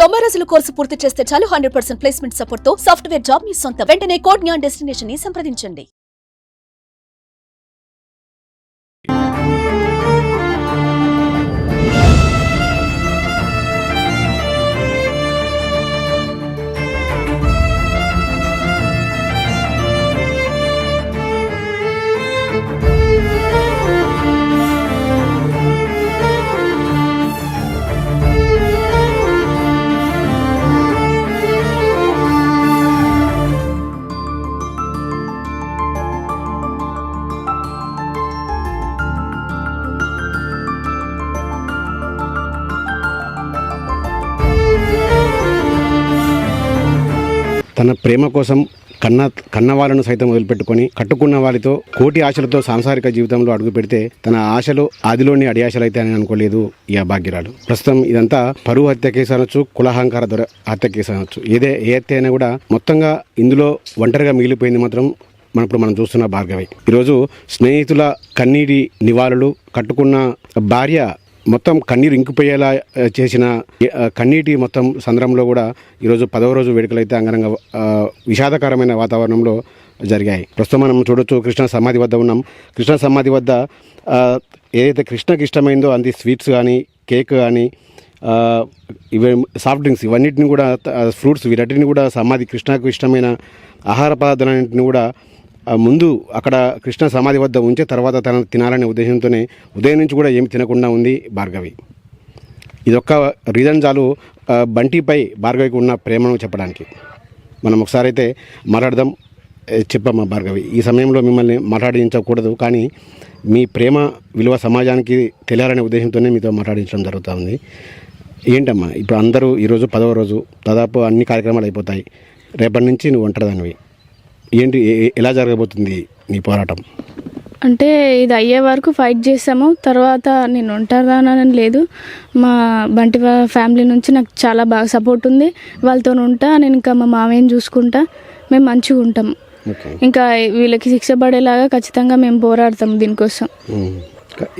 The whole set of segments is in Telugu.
తొంభై రోజుల కోర్సు పూర్తి చేస్తే చాలు హండ్రెడ్ పర్సెంట్ ప్లేస్మెంట్ సపోర్ట్తో సాఫ్ట్వేర్ జాబ్ మీ సొంత. వెంటనే కోడ్ జ్ఞాన్ డెస్టినేషన్ని సంప్రదించండి. తన ప్రేమ కోసం కన్న కన్నవాళ్ళను సైతం వదిలిపెట్టుకొని కట్టుకున్న వారితో కోటి ఆశలతో సాంసారిక జీవితంలో అడుగు పెడితే తన ఆశలు ఆదిలోని అడియాశలు అయితే అని అనుకోలేదు ఈ అభాగ్యురాలు. ప్రస్తుతం ఇదంతా పరువు హత్య కేసు అనొచ్చు కులహంకార దొర హత్య కేసు అనొచ్చు. ఏదే ఏ హత్య అయినా కూడా మొత్తంగా ఇందులో ఒంటరిగా మిగిలిపోయింది మాత్రం మనం ఇప్పుడు మనం చూస్తున్న భార్గవి. ఈరోజు స్నేహితుల కన్నీటి నివాళులు కట్టుకున్న భార్య మొత్తం కన్నీరు ఇంకిపోయేలా చేసిన కన్నీటి మొత్తం సంద్రంలో కూడా ఈరోజు పదవ రోజు వేడుకలైతే అంగరంగ విషాదకరమైన వాతావరణంలో జరిగాయి. ప్రస్తుతం మనం చూడొచ్చు కృష్ణ సమాధి వద్ద ఉన్నాం. కృష్ణ సమాధి వద్ద ఏదైతే కృష్ణకి ఇష్టమైందో అంది స్వీట్స్ కానీ కేక్ కానీ ఇవి సాఫ్ట్ డ్రింక్స్ ఇవన్నిటిని కూడా ఫ్రూట్స్ వీటన్నిటిని కూడా సమాధి కృష్ణకు ఇష్టమైన ఆహార పదార్థాలన్నింటిని కూడా ముందు అక్కడ కృష్ణ సమాధి వద్ద ఉంచి తర్వాత తన తినాలనే ఉద్దేశంతోనే ఉదయం నుంచి కూడా ఏమి తినకుండా ఉంది భార్గవి. ఇదొక్క రీజన్ చాలు బంటిపై భార్గవికి ఉన్న ప్రేమను చెప్పడానికి. మనం ఒకసారి అయితే మాట్లాడదాం చెప్పమ్మా భార్గవి. ఈ సమయంలో మిమ్మల్ని మాట్లాడించకూడదు కానీ మీ ప్రేమ విలువ సమాజానికి తెలియాలనే ఉద్దేశంతోనే మీతో మాట్లాడించడం జరుగుతుంది. ఏంటమ్మా ఇప్పుడు అందరూ ఈరోజు పదవ రోజు దాదాపు అన్ని కార్యక్రమాలు అయిపోతాయి. రేపటి నుంచి నువ్వు ఒంటరిదానివి. ఏంటి ఎలా జరగబోతుంది నీ పోరాటం? అంటే ఇది అయ్యే వరకు ఫైట్ చేసాము. తర్వాత నేను ఉంటానని లేదు. మా బంటి ఫ్యామిలీ నుంచి నాకు చాలా బాగా సపోర్ట్ ఉంది. వాళ్ళతో ఉంటా నేను ఇంకా మా మామయ్యని చూసుకుంటా. మేము మంచిగా ఉంటాం. ఇంకా వీళ్ళకి శిక్ష పడేలాగా ఖచ్చితంగా మేము పోరాడతాం దీనికోసం.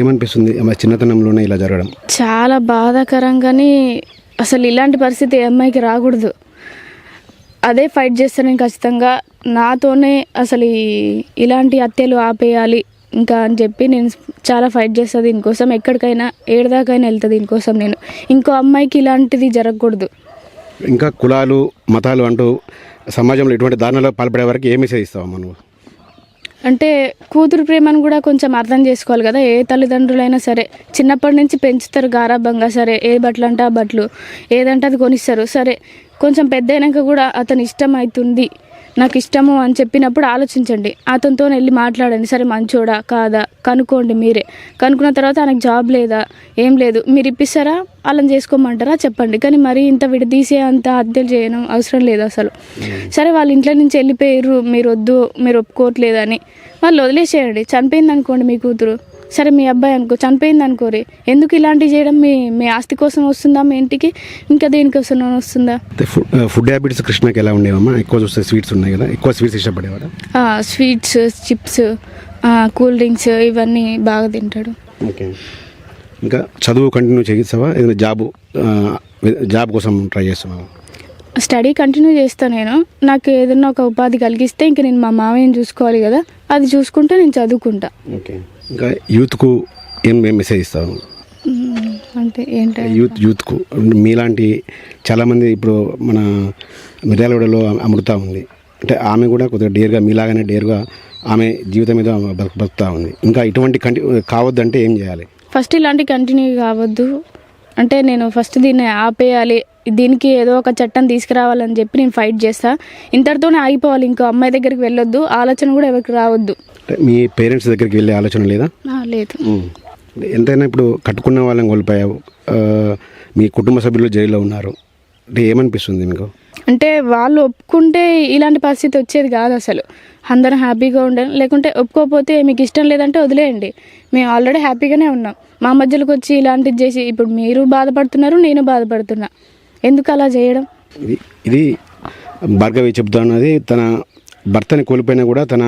ఏమనిపిస్తుంది? చిన్నతనంలోనే ఇలా జరగడం? చాలా బాధాకరంగానే అసలు ఇలాంటి పరిస్థితి ఏ అమ్మాయికి రాకూడదు. అదే ఫైట్ చేస్తాను నేను ఖచ్చితంగా నాతోనే అసలు ఈ- ఇలాంటి హత్యలు ఆపేయాలి ఇంకా అని చెప్పి నేను చాలా ఫైట్ చేస్తాను దీనికోసం. ఎక్కడికైనా ఏడదాకైనా వెళ్తా దీనికోసం నేను. ఇంకో అమ్మాయికి ఇలాంటిది జరగకూడదు. ఇంకా కులాలు మతాలు అంటూ సమాజంలో ఎటువంటి దారుణాలు పాల్పడే వరకు ఏ మెసేజ్ ఇస్తావమ్మా నువ్వు? అంటే కూతురు ప్రేమను కూడా కొంచెం అర్థం చేసుకోవాలి కదా. ఏ తల్లిదండ్రులైనా సరే చిన్నప్పటి నుంచి పెంచుతారు గారాబంగా సరే ఏ బట్టలు అంటే ఆ బట్టలు ఏదంటే అది కొనిస్తారు. సరే కొంచెం పెద్ద అయినాక కూడా అతను ఇష్టం అవుతుంది నాకు ఇష్టము అని చెప్పినప్పుడు ఆలోచించండి. అతనితో వెళ్ళి మాట్లాడండి. సరే మంచోడా కాదా? కనుక్కోండి మీరే. కనుక్కున్న తర్వాత ఆయనకు జాబ్ లేదా? ఏం లేదు. మీరు ఇప్పిస్తారా? వాళ్ళని చేసుకోమంటారా? చెప్పండి. కానీ మరీ ఇంత విడదీసే అంత హత్యలు చేయడం అవసరం లేదు అసలు. సరే వాళ్ళ ఇంట్లో నుంచి వెళ్ళిపోయారు. మీరు వద్దు మీరు ఒప్పుకోవట్లేదని. వాళ్ళు వదిలేసేయండి. చనిపోయింది అనుకోండి మీ కూతురు. సరే మీ అబ్బాయి అనుకో చనిపోయింది అనుకోరి ఎందుకు ఇలాంటివి చేయడం? మీ మీ ఆస్తి కోసం వస్తుందా? మీ ఇంటికి ఇంకా దేనికోసం వస్తుందా? ఫుడ్ హ్యాబిట్స్ కృష్ణకి ఎలా ఉండేవమ్మా? ఎక్కువ చూస్తే స్వీట్స్ ఉన్నాయి కదా. ఎక్కువ స్వీట్స్ ఇష్టపడేవాడా స్వీట్స్ చిప్స్ కూల్ డ్రింక్స్ ఇవన్నీ బాగా తింటాడు. ఓకే. ఇంకా చదువు కంటిన్యూ చేయిస్తావా? ఏదైనా జాబు జాబ్ కోసం ట్రై చేస్తున్నావా స్టడీ కంటిన్యూ చేస్తాను నేను. నాకు ఏదైనా ఒక ఉపాధి కలిగిస్తే ఇంకా నేను మా మామయ్యని చూసుకోవాలి కదా. అది చూసుకుంటే నేను చదువుకుంటా. ఓకే. ఇంకా యూత్కు ఏం ఏం మెసేజ్ ఇస్తావు మ్మ్. అంటే ఏంటంటే? యూత్ యూత్కు మీలాంటి చాలామంది ఇప్పుడు మన మిర్యాలగూడలో అమృత ఉంది. అంటే ఆమె కూడా కొద్దిగా డేర్గా మీలాగానే డేర్గా ఆమె జీవితం మీద బతుకుతూ ఉంది. ఇంకా ఇటువంటి కంటి కావద్దంటే ఏం చేయాలి? ఫస్ట్ ఇలాంటి కంటిన్యూ కావద్దు. అంటే నేను ఫస్ట్ దీన్ని ఆపేయాలి దీనికి ఏదో ఒక చట్టం తీసుకురావాలని చెప్పి నేను ఫైట్ చేస్తా. ఇంతటితోనే ఆగిపోవాలి ఇంకో అమ్మాయి దగ్గరికి వెళ్ళొద్దు ఆలోచన కూడా ఎవరికి రావద్దు. మీ పేరెంట్స్ దగ్గరికి వెళ్ళే ఆలోచన లేదా? లేదు. ఎంతైనా ఇప్పుడు కట్టుకున్న వాళ్ళని కోల్పోయావు మీ కుటుంబ సభ్యులు జైల్లో ఉన్నారు. అంటే ఏమనిపిస్తుంది మీకు? అంటే వాళ్ళు ఒప్పుకుంటే ఇలాంటి పరిస్థితి వచ్చేది కాదు అసలు. అందరం హ్యాపీగా ఉండాలి లేకుంటే ఒప్పుకోకపోతే మీకు ఇష్టం లేదంటే వదిలేయండి. మేము ఆల్రెడీ హ్యాపీగానే ఉన్నాం. మా మధ్యలోకి వచ్చి ఇలాంటిది చేసి ఇప్పుడు మీరు బాధపడుతున్నారు నేను బాధపడుతున్నా. ఎందుకు అలా చేయడం? ఇది ఇది భార్గవి చెబుతున్నది తన భర్తని కోల్పోయినా కూడా తన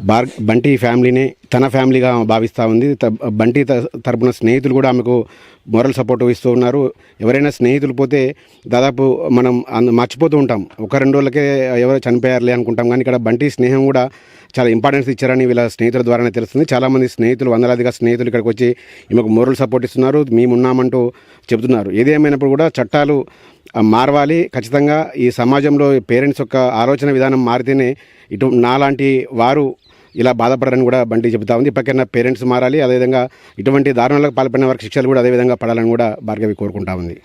బార్ బంటి ఫ్యామిలీనే తన ఫ్యామిలీగా భావిస్తూ ఉంది. త- బంటి త- తరపున స్నేహితులు కూడా ఆమెకు మోరల్ సపోర్ట్ ఇస్తూ ఉన్నారు. ఎవరైనా స్నేహితులు పోతే దాదాపు మనం అంద- మర్చిపోతూ ఉంటాం. ఒక రెండు రోజులకే ఎవరో చనిపోయారులే అనుకుంటాం. కానీ ఇక్కడ బంటి స్నేహం కూడా చాలా ఇంపార్టెన్స్ ఇచ్చారని వీళ్ళ స్నేహితుల ద్వారానే తెలుస్తుంది. చాలామంది స్నేహితులు వందలాదిగా స్నేహితులు ఇక్కడికి వచ్చి ఈమెకు మోరల్ సపోర్ట్ ఇస్తున్నారు. మేమున్నామంటూ చెబుతున్నారు. ఏదేమైనప్పుడు కూడా చట్టాలు మారవాలి. ఖచ్చితంగా ఈ సమాజంలో పేరెంట్స్ యొక్క ఆలోచన విధానం మారితేనే ఇటు నాలాంటి వారు ఇలా బాధపడరని కూడా బండి చెబుతా ఉంది. ఇప్పటికైనా పేరెంట్స్ మారాలి. అదేవిధంగా ఇటువంటి దారుణాలకు పాల్పడిన వారికి శిక్షలు కూడా అదేవిధంగా పడాలని కూడా భార్గవి కోరుకుంటా ఉంది.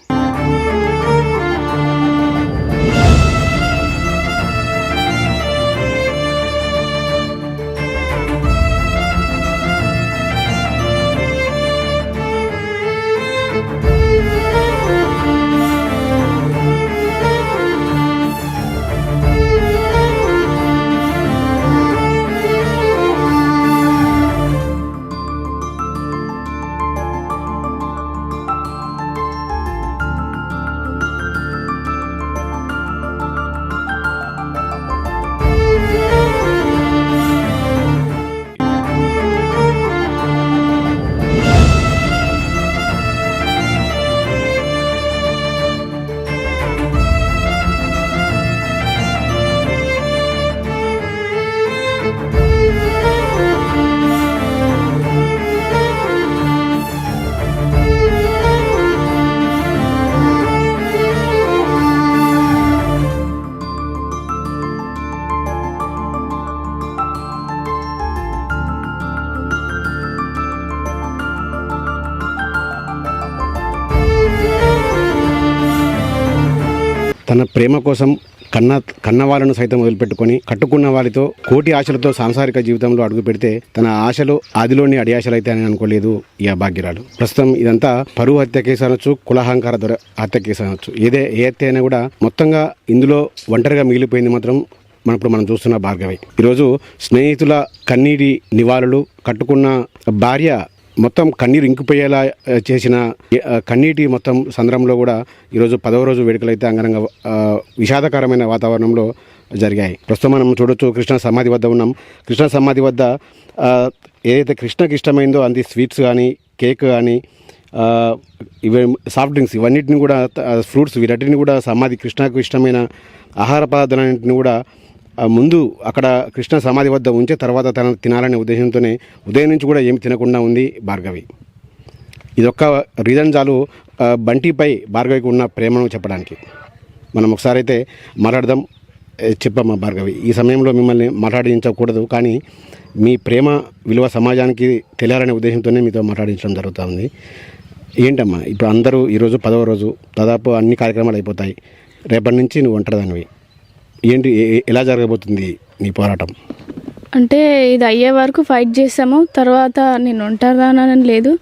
తన ప్రేమ కోసం కన్న కన్నవాళ్ళను సైతం వదిలిపెట్టుకొని కట్టుకున్న వాళ్ళతో కోటి ఆశలతో సాంసారిక జీవితంలో అడుగు పెడితే తన ఆశలు ఆదిలోని అడియాశలు అయితే అని అనుకోలేదు ఈ అభాగ్యురాలు. ప్రస్తుతం ఇదంతా పరువు హత్య కేసు అనొచ్చు కులహంకార దొర హత్య కేసు అనొచ్చు. ఏదే ఏ హత్య అయినా కూడా మొత్తంగా ఇందులో ఒంటరిగా మిగిలిపోయింది మాత్రం మన ఇప్పుడు మనం చూస్తున్న భార్గవి. ఈరోజు స్నేహితుల కన్నీటి నివాళులు కట్టుకున్న భార్య మొత్తం కన్నీరు ఇంకిపోయేలా చేసిన కన్నీటి మొత్తం సంద్రంలో కూడా ఈరోజు పదవ రోజు వేడుకలు అయితే అంగరంగ విషాదకరమైన వాతావరణంలో జరిగాయి. ప్రస్తుతం మనం చూడొచ్చు కృష్ణ సమాధి వద్ద ఉన్నాం. కృష్ణ సమాధి వద్ద ఏదైతే కృష్ణకి ఇష్టమైందో అంది స్వీట్స్ కానీ కేక్ కానీ ఇవే ఇవి సాఫ్ట్ డ్రింక్స్ ఇవన్నిటిని కూడా ఫ్రూట్స్ వీటన్నిటిని కూడా సమాధి కృష్ణకు ఇష్టమైన ఆహార పదార్థాలన్నింటిని కూడా ముందు అక్కడ కృష్ణ సమాధి వద్ద ఉంచే తర్వాత తన తినాలనే ఉద్దేశంతోనే ఉదయం నుంచి కూడా ఏమి తినకుండా ఉంది భార్గవి. ఇదొక్క రీజన్ చాలు బంటిపై భార్గవికి ఉన్న ప్రేమను చెప్పడానికి. మనం ఒకసారి అయితే మాట్లాడదాం చెప్పమ్మా భార్గవి. ఈ సమయంలో మిమ్మల్ని మాట్లాడించకూడదు కానీ మీ ప్రేమ విలువ సమాజానికి తెలియాలనే ఉద్దేశంతోనే మీతో మాట్లాడించడం జరుగుతుంది. ఏంటమ్మా ఇప్పుడు అందరూ ఈరోజు పదవ రోజు దాదాపు అన్ని కార్యక్రమాలు అయిపోతాయి. రేపటి నుంచి నువ్వు ఒంటరిదానివి. ఏంటి ఎలా జరగబోతుంది నీ పోరాటం? అంటే ఇది అయ్యే వరకు ఫైట్ చేసాము. తర్వాత నేను ఉంటానని లేదు.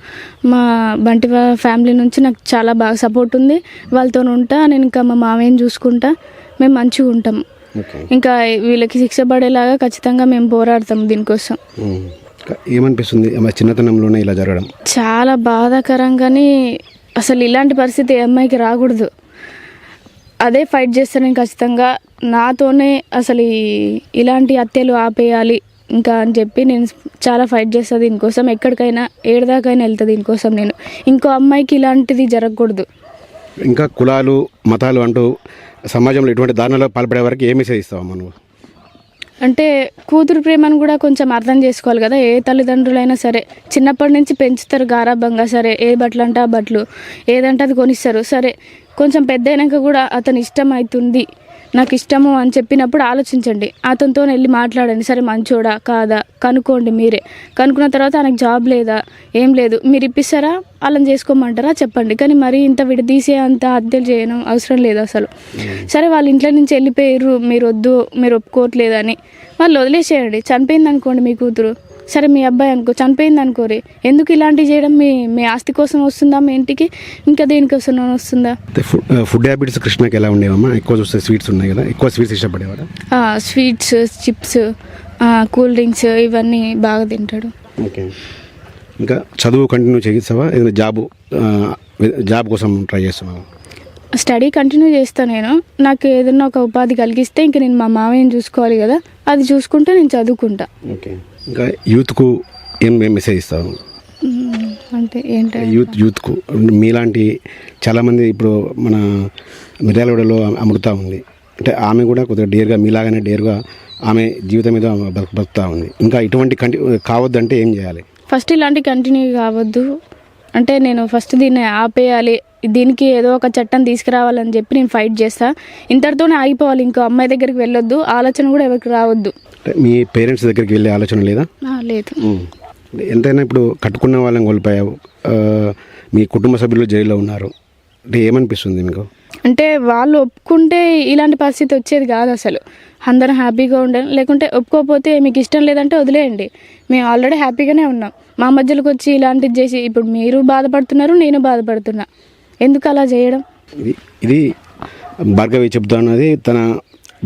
మా బంటి ఫ్యామిలీ నుంచి నాకు చాలా బాగా సపోర్ట్ ఉంది. వాళ్ళతో ఉంటా నేను ఇంకా మా మామయ్యని చూసుకుంటా. మేము మంచిగా ఉంటాం. ఇంకా వీళ్ళకి శిక్ష పడేలాగా ఖచ్చితంగా మేము పోరాడతాం దీనికోసం. ఏమనిపిస్తుంది? చిన్నతనంలోనే ఇలా జరగడం? చాలా బాధాకరంగానే అసలు ఇలాంటి పరిస్థితి ఏ అమ్మాయికి రాకూడదు. అదే ఫైట్ చేస్తే నేను ఖచ్చితంగా నాతోనే అసలు ఈ- ఇలాంటి హత్యలు ఆపేయాలి ఇంకా అని చెప్పి నేను చాలా ఫైట్ చేస్తాను దీనికోసం. ఎక్కడికైనా ఏడదాకైనా వెళ్తా దీనికోసం నేను. ఇంకో అమ్మాయికి ఇలాంటిది జరగకూడదు. ఇంకా కులాలు మతాలు అంటూ సమాజంలో ఎటువంటి దారుణాలు పాల్పడే వరకు ఏమి మెసేజ్ నువ్వు? అంటే కూతురు ప్రేమను కూడా కొంచెం అర్థం చేసుకోవాలి కదా ఏ తల్లిదండ్రులైనా సరే. చిన్నప్పటి నుంచి పెంచుతారు గారాబంగా సరే ఏ బట్టలు అంటే ఆ బట్టలు ఏదంటే అది కొనిస్తారు. సరే కొంచెం పెద్ద అయినాక కూడా అతని ఇష్టం అవుతుంది. నాకు ఇష్టము అని చెప్పినప్పుడు ఆలోచించండి. అతనితో వెళ్ళి మాట్లాడండి. సరే మంచోడా కాదా? కనుక్కోండి మీరే. కనుక్కున్న తర్వాత ఆయనకు జాబ్ లేదా? ఏం లేదు. మీరు ఇప్పిస్తారా? వాళ్ళని చేసుకోమంటారా? చెప్పండి. కానీ మరి ఇంత విడదీసే అంత హత్యలు చేయడం అవసరం లేదు అసలు. సరే వాళ్ళ ఇంట్లో నుంచి వెళ్ళిపోయారు. మీరు వద్దు మీరు ఒప్పుకోవట్లేదని. వాళ్ళు వదిలేసేయండి. చనిపోయింది అనుకోండి మీ కూతురు. సరే మీ అబ్బాయి అనుకో చనిపోయింది అనుకోరి ఎందుకు ఇలాంటివి చేయడం? మీ మీ ఆస్తి కోసం వస్తుందా? మీ ఇంటికి? ఇంకా దేనికోసం వస్తుందా? ఫుడ్ హ్యాబిట్స్ కృష్ణకి ఎలా ఉండేవమ్మా? ఎక్కువ చూస్తే స్వీట్స్ ఉన్నాయి కదా. ఎక్కువ స్వీట్స్ ఇష్టపడేవాడా? స్వీట్స్ చిప్స్ కూల్ డ్రింక్స్ ఇవన్నీ బాగా తింటాడు. ఓకే. ఇంకా చదువు కంటిన్యూ చేయిస్తావా? ఏదైనా జాబు జాబ్ కోసం ట్రై చేస్తున్నావా స్టడీ కంటిన్యూ చేస్తాను నేను. నాకు ఏదైనా ఒక ఉపాధి కలిగిస్తే ఇంక నేను మా మామయ్యని చూసుకోవాలి కదా. అది చూసుకుంటే నేను చదువుకుంటా. ఓకే. ఇంకా యూత్కు ఏం ఏం మెసేజ్ ఇస్తావు మ్మ్. అంటే ఏంటి? యూత్ యూత్కు. మీలాంటి చాలామంది ఇప్పుడు మన మిర్యాలగూడలో అమృత ఉంది. అంటే ఆమె కూడా కొద్దిగా డేర్గా మీలాగానే డేర్గా ఆమె జీవితం మీద బతు బతుకుతూ ఉంది. ఇంకా ఇటువంటి కంటి కావద్దంటే ఏం చేయాలి? ఫస్ట్ ఇలాంటి కంటిన్యూ కావద్దు. అంటే నేను ఫస్ట్ దీన్ని ఆపేయాలి దీనికి ఏదో ఒక చట్టం తీసుకురావాలని చెప్పి నేను ఫైట్ చేస్తా. ఇంతటితోనే ఆగిపోవాలి ఇంకో అమ్మాయి దగ్గరికి వెళ్ళొద్దు ఆలోచన కూడా ఎవరికి రావద్దు. మీ పేరెంట్స్ దగ్గరికి వెళ్ళే ఆలోచన లేదా? లేదు. ఎంతైనా ఇప్పుడు కట్టుకున్న వాళ్ళని కోల్పోయావు మీ కుటుంబ సభ్యులు జైల్లో ఉన్నారు. అంటే ఏమనిపిస్తుంది మీకు? అంటే వాళ్ళు ఒప్పుకుంటే ఇలాంటి పరిస్థితి వచ్చేది కాదు అసలు. అందరం హ్యాపీగా ఉండే లేకుంటే ఒప్పుకోకపోతే మీకు ఇష్టం లేదంటే వదిలేయండి. మేము ఆల్రెడీ హ్యాపీగానే ఉన్నాం. మా మధ్యలోకి వచ్చి ఇలాంటిది చేసి ఇప్పుడు మీరు బాధపడుతున్నారు నేను బాధపడుతున్నా. ఎందుకు అలా చేయడం? ఇది ఇది భార్గవి చెబుతా ఉన్నది తన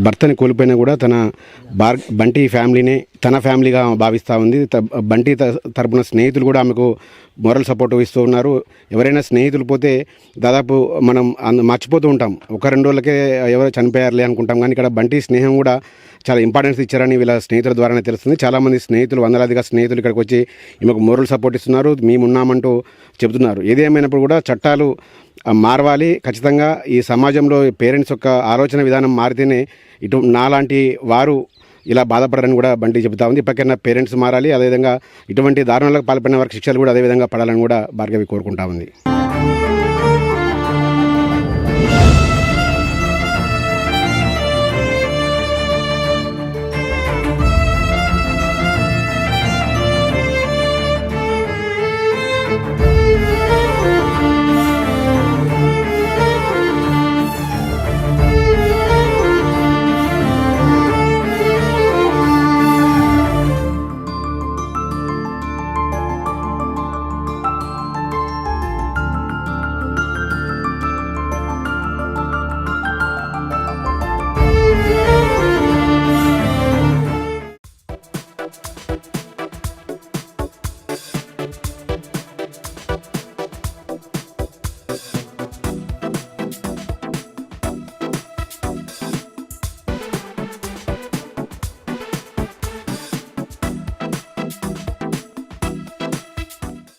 భర్తని కోల్పోయినా కూడా తన బార్ బంటి ఫ్యామిలీని తన ఫ్యామిలీగా భావిస్తూ ఉంది. త- బంటి త- తరపున స్నేహితులు కూడా ఆమెకు మోరల్ సపోర్ట్ ఇస్తూ ఉన్నారు. ఎవరైనా స్నేహితులు పోతే దాదాపు మనం అంద- మర్చిపోతూ ఉంటాం. ఒక రెండు రోజులకే ఎవరో చనిపోయారులే అనుకుంటాం. కానీ ఇక్కడ బంటి స్నేహం కూడా చాలా ఇంపార్టెన్స్ ఇచ్చారని వీళ్ళ స్నేహితుల ద్వారానే తెలుస్తుంది. చాలామంది స్నేహితులు వందలాదిగా స్నేహితులు ఇక్కడికి వచ్చి ఈమెకు మోరల్ సపోర్ట్ ఇస్తున్నారు. మేమున్నామంటూ చెబుతున్నారు. ఏదేమైనప్పుడు కూడా చట్టాలు మారవాలి. ఖచ్చితంగా ఈ సమాజంలో పేరెంట్స్ యొక్క ఆలోచన విధానం మారితేనే ఇటు నాలాంటి వారు ఇలా బాధపడరని కూడా బండి చెబుతా ఉంది. ఇప్పటికైనా పేరెంట్స్ మారాలి. అదేవిధంగా ఇటువంటి దారుణాలకు పాల్పడిన వారికి శిక్షలు కూడా అదేవిధంగా పడాలని కూడా భార్గవి కోరుకుంటా ఉంది.